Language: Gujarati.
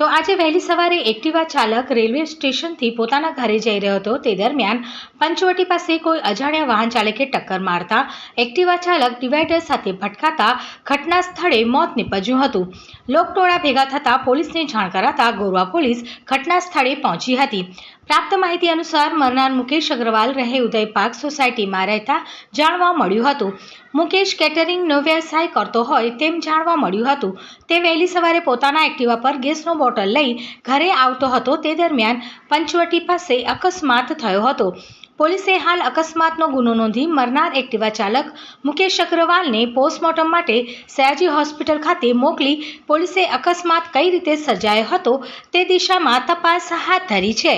તો આજે વહેલી સવારે એક્ટિવા ચાલક રેલવે સ્ટેશનથી પોતાના ઘરે જઈ રહ્યો હતો. તે દરમિયાન પંચવટી પાસે કોઈ અજાણ્યા વાહન ચાલકે ટક્કર મારતા એક્ટિવા ચાલક ડિવાઈડર સાથે ભટકાતા ઘટના સ્થળે મોત નીપજ્યું હતું. લોકટોળા ભેગા થતાં પોલીસને જાણ કરાતા ગોરવા પોલીસ ઘટના સ્થળે પહોંચી હતી. પ્રાપ્ત માહિતી અનુસાર મરનાર મુકેશ અગ્રવાલ રહે ઉદય પાર્ક સોસાયટીમાં રહેતા જાણવા મળ્યું હતું. મુકેશ કેટરિંગનો વ્યવસાય કરતો હોય તેમ જાણવા મળ્યું હતું. તે વહેલી સવારે પોતાના એક્ટિવા પર ગેસનો બોટલ લઈ ઘરે આવતો હતો તે દરમિયાન પંચવટી પાસે અકસ્માત થયો હતો. પોલીસે હાલ અકસ્માતનો ગુનો નોંધી મરનાર એક્ટિવા ચાલક મુકેશ અગ્રવાલને પોસ્ટમોર્ટમ માટે સયાજી હોસ્પિટલ ખાતે મોકલી પોલીસે અકસ્માત કઈ રીતે સર્જાયો હતો તે દિશામાં તપાસ હાથ ધરી છે.